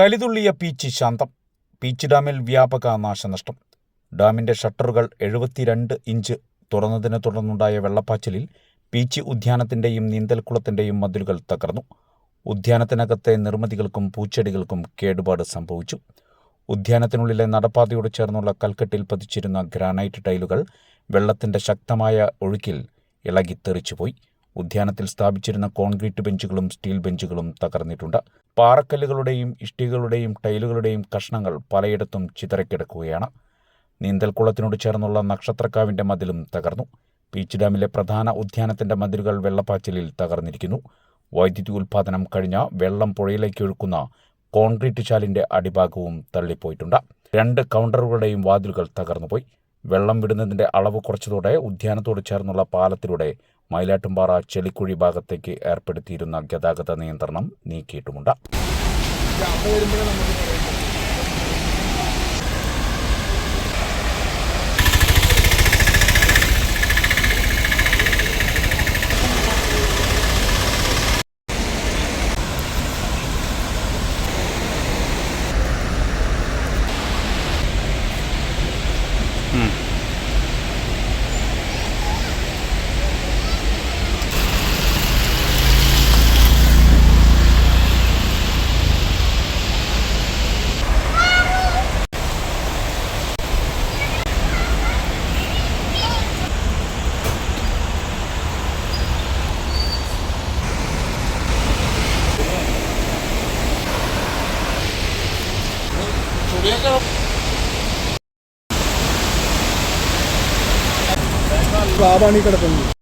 കലിതുള്ളിയ peach ശാന്തം. Peach ഡാമിൽ വ്യാപക നാശനഷ്ടം. ഡാമിന്റെ ഷട്ടറുകൾ എഴുപത്തിരണ്ട് ഇഞ്ച്. തുറന്നതിനെ തുടർന്നുണ്ടായ വെള്ളപ്പാച്ചിലിൽ പീച്ച് ഉദ്യാനത്തിന്റെയും നീന്തൽക്കുളത്തിന്റെയും മതിലുകൾ തകർന്നു. ഉദ്യാനത്തിനകത്തെ നിർമ്മിതികൾക്കും പൂച്ചെടികൾക്കും കേടുപാട് സംഭവിച്ചു. ഉദ്യാനത്തിനുള്ളിലെ നടപ്പാതയോട് ചേർന്നുള്ള കൽക്കെട്ടിൽ പതിച്ചിരുന്ന ഗ്രാനൈറ്റ് ടൈലുകൾ വെള്ളത്തിന്റെ ശക്തമായ ഒഴുക്കിൽ ഇളകിത്തെറിച്ചുപോയി. ഉദ്യാനത്തിൽ സ്ഥാപിച്ചിരുന്ന കോൺക്രീറ്റ് ബെഞ്ചുകളും സ്റ്റീൽ ബെഞ്ചുകളും തകർന്നിട്ടുണ്ട്. പാറക്കല്ലുകളുടെയും ഇഷ്ടികളുടെയും ടൈലുകളുടെയും കഷ്ണങ്ങൾ പലയിടത്തും ചിതറക്കിടക്കുകയാണ്. നീന്തൽക്കുളത്തിനോട് ചേർന്നുള്ള നക്ഷത്രക്കാവിന്റെ മതിലും തകർന്നു. പീച്ച് ഡാമിലെ പ്രധാന ഉദ്യാനത്തിന്റെ മതിലുകൾ വെള്ളപ്പാച്ചിലിൽ തകർന്നിരിക്കുന്നു. വൈദ്യുതി ഉൽപാദനം കഴിഞ്ഞ വെള്ളം പുഴയിലേക്ക് ഒഴുക്കുന്ന കോൺക്രീറ്റ് ചാലിന്റെ അടിഭാഗവും തള്ളിപ്പോയിട്ടുണ്ട്. രണ്ട് കൗണ്ടറുകളുടെയും വാതിലുകൾ തകർന്നുപോയി. വെള്ളം വിടുന്നതിന്റെ അളവ് കുറച്ചതോടെ ഉദ്യാനത്തോട് ചേർന്നുള്ള പാലത്തിലൂടെ മയിലാട്ടുംപാറ ചെളിക്കുഴി ഭാഗത്തേക്ക് ഏർപ്പെടുത്തിയിരുന്ന ഗതാഗത നിയന്ത്രണം നീക്കിയിട്ടുമുണ്ട്. ਹੁੰਦੇ ਨਹੀਂ ਕੜਪਣੀ